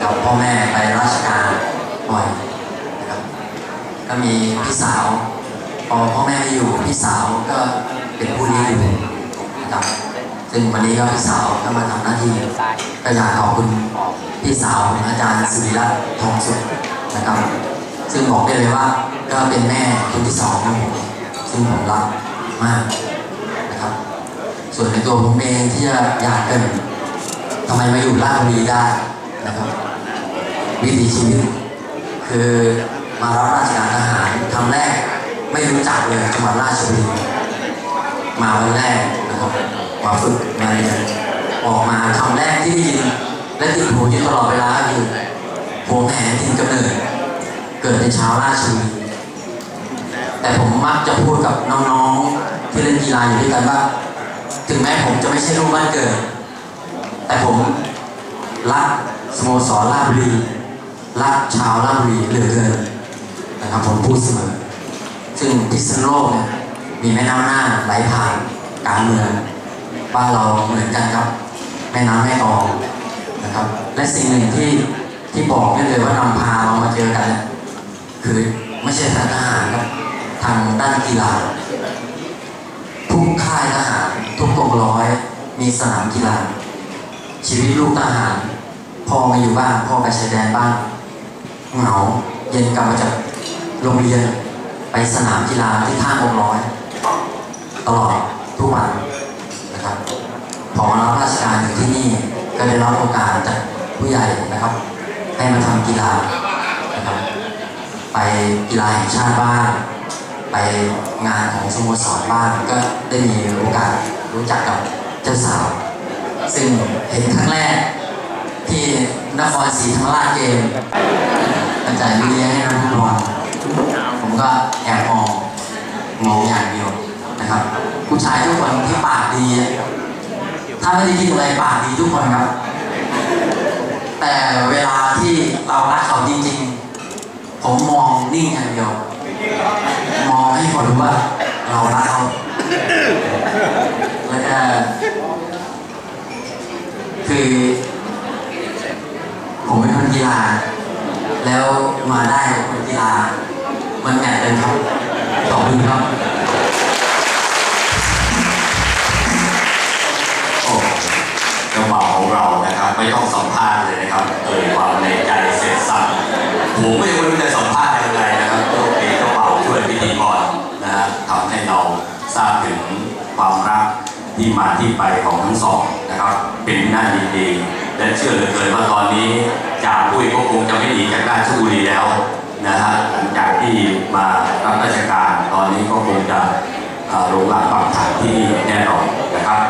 กับพ่อแม่ไปราชการบ่อยนะครับก็มีพี่สาวพอพ่อแม่ไม่อยู่พี่สาวก็เป็นผู้เลี้ยงดูนะครับซึ่งวันนี้ก็พี่สาวก็มาทำหน้าที่ก็อยากขอบคุณพี่สาวอาจารย์สุริรัตน์ทองสุขนะครับ ซึ่งบอกได้เลยว่าก็เป็นแม่คนที่สองของผมซึ่งผมรักมากนะครับ ส่วนในตัวผมเองที่อยากเป็นทำไมมาอยู่ราชบุรีได้นะครับ วิถีชีวิต คือมารับราชการทหารครั้งแรกไม่รู้จักเลยจังหวัดราชบุรีมาวันแรกนะครับมาฝึกมาเรียนออกมาคำแรกที่ได้ยินและติดหูอยู่ตลอดเวลาคือหัวแหนทินกำเนิดเกิดเป็นชาวราชบุรีแต่ผมมักจะพูดกับน้องๆที่เล่นกีฬาอยู่ด้วยกันว่า ถึงแม้ผมจะไม่ใช่ลูกบ้านเกิด แต่ผมรักสโมสรราชบุรี รักชาวราบุรีเหลือเกินนะครับผมพูดเสมอซึ่งพิษณุโลกเนี่ยมีแม่น้ำหน่าไหลผ่านกลางเมืองบ้านเราเหมือนกันครับ แม่น้ำแม่กองนะครับ และสิ่งหนึ่งที่ที่บอกได้เลยว่านำพาเรามาเจอกันเนี่ยคือไม่ใช่ทางทหารครับทางด้านกีฬาทุกค่ายทหารทุกกองร้อยมีสนามกีฬาชีวิตลูกทหารพ่อมาอยู่บ้านพ่อไปชายแดนบ้าน เหงาเย็นกลับมาจากโรงเรียน ไปสนามกีฬาที่ท่าองร้อย ตลอดทุกวันนะครับพอรับราชการอยู่ที่นี่ก็ได้รับโอกาสจากผู้ใหญ่นะครับ ให้มาทำกีฬานะครับ ไปกีฬาแห่งชาติบ้างไปงานของสโมสรบ้างก็ได้มีโอกาสรู้จักกับเจ้าสาว ซึ่งเห็นครั้งแรกที่นครศรีธรรมราชเกม อาจารย์เลี้ยงให้น้องบอลผมก็แอบมองมองอย่างเดียวนะครับ ผู้ชายทุกคนที่ปากดีถ้าไม่ได้คิดอะไรปากดีทุกคนครับ แต่เวลาที่เรารักเขาจริงๆ ผมมองนิ่งอย่างเดียว มองให้เขารู้ว่า เรารักเขาแล้วก็คือ ผมเป็นคนกีฬา แล้วมาได้คนกีฬามันแมทเลยครับขอบคุณครับโอ้กระเป๋าของเรานะครับ ไม่ต้องสัมภาษณ์เลยนะครับเอ่ยความในใจเสร็จสับผมไม่รู้จะสัมภาษณ์ยังไงนะครับโชคดีกระเป๋าช่วยพิธีกรนะฮะทำให้เราทราบถึงความรักที่มาที่ไปของทั้งสองนะครับ เป็นที่น่าดีและเชื่อเหลือเกินว่าตอนนี้ จ่าปุ้ยก็คงจะไม่หนีจากราชบุรีแล้วนะฮะหลังจากที่มารับราชการตอนนี้ก็คงจะลงหลักปักฐานที่นี่แน่นอนนะครับ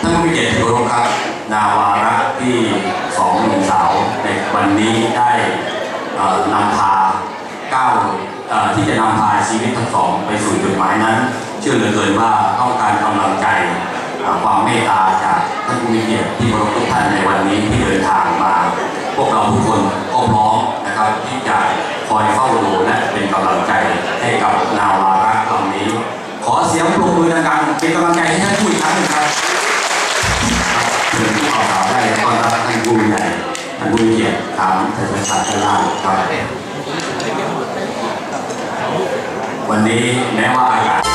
ท่านผู้เกียรติที่เคารพครับ นาวาระที่สองหนุ่มสาวในวันนี้ได้นำพาก้าวที่จะนำพาชีวิตทั้งสองไปสู่จุดหมายนั้น เชื่อเหลือเกินว่าต้องการกำลังใจความเมตตาจากท่านผู้มีเกียรติที่เคารพทุกท่านในวันนี้ที่เดินทางมา วกเราทุกคนก็พร้อมนะครับที่จะคอยเฝ้าดูและเป็นกำลังใจให้กับนาวาระลำนี้ ขอเสียงปรบมือดังๆเป็นกำลังใจให้ท่านผู้อีกครั้งหนึ่งครับเชิญผู้ข่าวได้ต้อนรับท่านผู้ใหญ่ท่านผู้เกียรติตามท่านประชาชนราครับวันนี้แม้ว่าอากาศ